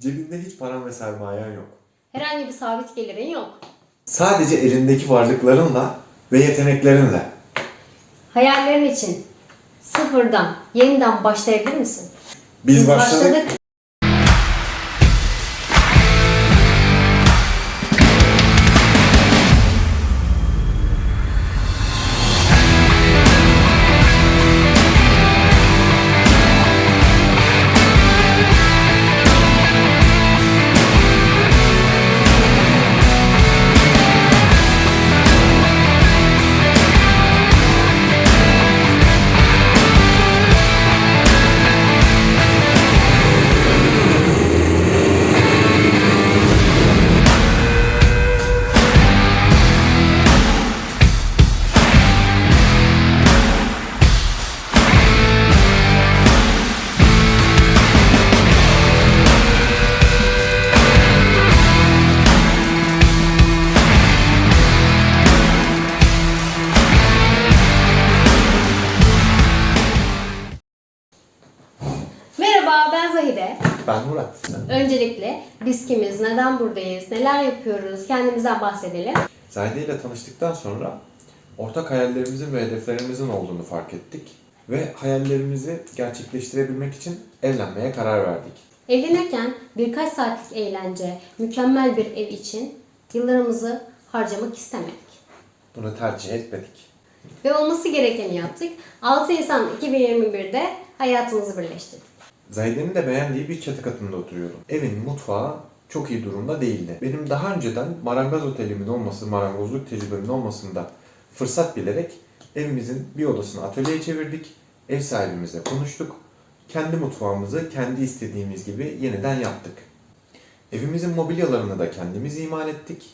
Cebinde hiç paran ve sermayen yok. Herhangi bir sabit gelirin yok. Sadece elindeki varlıklarınla ve yeteneklerinle. Hayallerin için sıfırdan, yeniden başlayabilir misin? Biz, başladık. Merhaba Ben Murat. Öncelikle biz kimiz, neden buradayız, neler yapıyoruz kendimizden bahsedelim. Zahide ile tanıştıktan sonra ortak hayallerimizin ve hedeflerimizin olduğunu fark ettik. Ve hayallerimizi gerçekleştirebilmek için evlenmeye karar verdik. Evlenirken birkaç saatlik eğlence, mükemmel bir ev için yıllarımızı harcamak istemedik. Bunu tercih etmedik. Ve olması gerekeni yaptık. 6 Nisan 2021'de hayatımızı birleştirdik. Zahide'nin de beğendiği bir çatı katında oturuyordum. Evin mutfağı çok iyi durumda değildi. Benim daha önceden marangoz otelimin olması, marangozluk tecrübemin olmasında fırsat bilerek evimizin bir odasını atölyeye çevirdik. Ev sahibimizle konuştuk. Kendi mutfağımızı kendi istediğimiz gibi yeniden yaptık. Evimizin mobilyalarını da kendimiz imal ettik.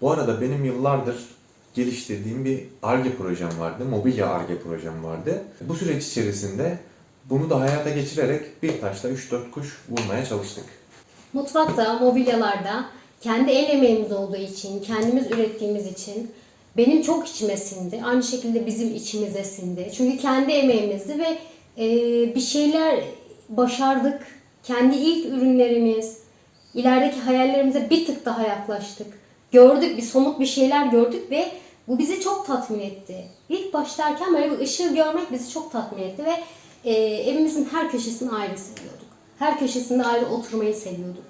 Bu arada benim yıllardır geliştirdiğim bir ARGE projem vardı. Mobilya ARGE projem vardı. Bu süreç içerisinde bunu da hayata geçirerek bir taşla 3-4 kuş vurmaya çalıştık. Mutfakta, mobilyalarda kendi el emeğimiz olduğu için, kendimiz ürettiğimiz için benim çok içime sindi. Aynı şekilde bizim içimize sindi. Çünkü kendi emeğimizdi ve e, bir şeyler başardık. Kendi ilk ürünlerimiz, ilerideki hayallerimize bir tık daha yaklaştık. Gördük, bir somut bir şeyler gördük ve bu bizi çok tatmin etti. İlk başlarken böyle bir ışığı görmek bizi çok tatmin etti ve e, evimizin her köşesini ayrı seviyorduk. Her köşesinde ayrı oturmayı seviyorduk.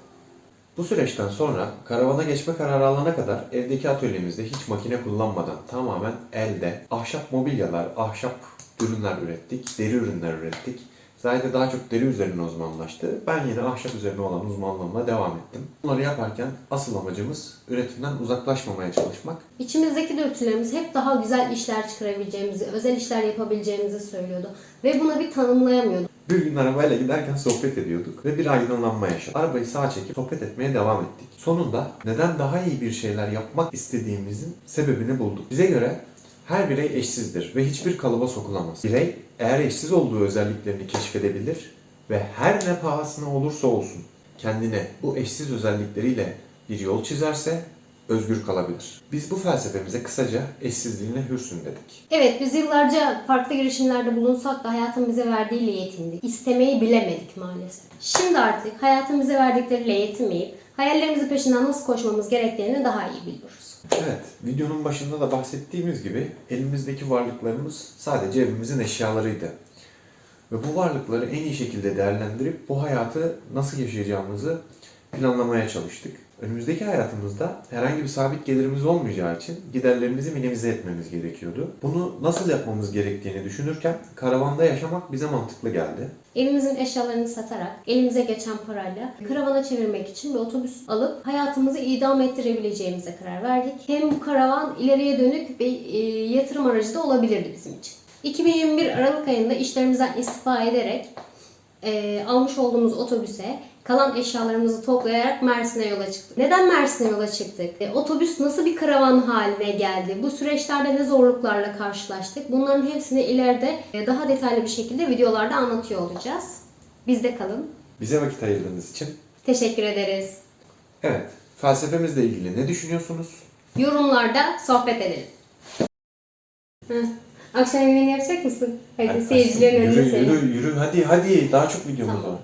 Bu süreçten sonra karavana geçme kararı alana kadar evdeki atölyemizde hiç makine kullanmadan tamamen elde ahşap mobilyalar, ahşap ürünler ürettik, deri ürünler ürettik. Zahide daha çok deri üzerine uzmanlaştı. Ben yine ahşap üzerine olan uzmanlığıma devam ettim. Bunları yaparken asıl amacımız üretimden uzaklaşmamaya çalışmak. İçimizdeki dürtülerimiz hep daha güzel işler çıkarabileceğimizi, özel işler yapabileceğimizi söylüyordu. Ve buna bir tanımlayamıyorduk. Bir gün arabayla giderken sohbet ediyorduk ve bir aydınlanma yaşadık. Arabayı sağa çekip sohbet etmeye devam ettik. Sonunda neden daha iyi bir şeyler yapmak istediğimizin sebebini bulduk. Bize göre her birey eşsizdir ve hiçbir kalıba sokulamaz. Birey eğer eşsiz olduğu özelliklerini keşfedebilir ve her ne pahasına olursa olsun kendine bu eşsiz özellikleriyle bir yol çizerse özgür kalabilir. Biz bu felsefemize kısaca eşsizliğine hürsün dedik. Evet biz yıllarca farklı girişimlerde bulunsak da hayatın bize verdiğiyle yetindik. İstemeyi bilemedik maalesef. Şimdi artık hayatın bize verdikleriyle yetinmeyip hayallerimizin peşinden nasıl koşmamız gerektiğini daha iyi biliyoruz. Evet, videonun başında da bahsettiğimiz gibi elimizdeki varlıklarımız sadece evimizin eşyalarıydı. Ve bu varlıkları en iyi şekilde değerlendirip bu hayatı nasıl yaşayacağımızı planlamaya çalıştık. Önümüzdeki hayatımızda herhangi bir sabit gelirimiz olmayacağı için giderlerimizi minimize etmemiz gerekiyordu. Bunu nasıl yapmamız gerektiğini düşünürken karavanda yaşamak bize mantıklı geldi. Evimizin eşyalarını satarak elimize geçen parayla karavana çevirmek için bir otobüs alıp hayatımızı idam ettirebileceğimize karar verdik. Hem bu karavan ileriye dönük bir e, yatırım aracı da olabilirdi bizim için. 2021 Aralık ayında işlerimizden istifa ederek e, almış olduğumuz otobüse kalan eşyalarımızı toplayarak Mersin'e yola çıktık. Neden Mersin'e yola çıktık? E, otobüs nasıl bir karavan haline geldi? Bu süreçlerde ne zorluklarla karşılaştık? Bunların hepsini ileride e, daha detaylı bir şekilde videolarda anlatıyor olacağız. Bizde kalın. Bize vakit ayırdığınız için Teşekkür ederiz. evet, felsefemizle ilgili ne düşünüyorsunuz? Yorumlarda sohbet edelim. Heh. Akşam yemeğini yapacak mısın? Hadi, Hadi seyircilerin aşkım, önünde yürü, söyle. yürü, yürü, hadi hadi daha çok videomuz var.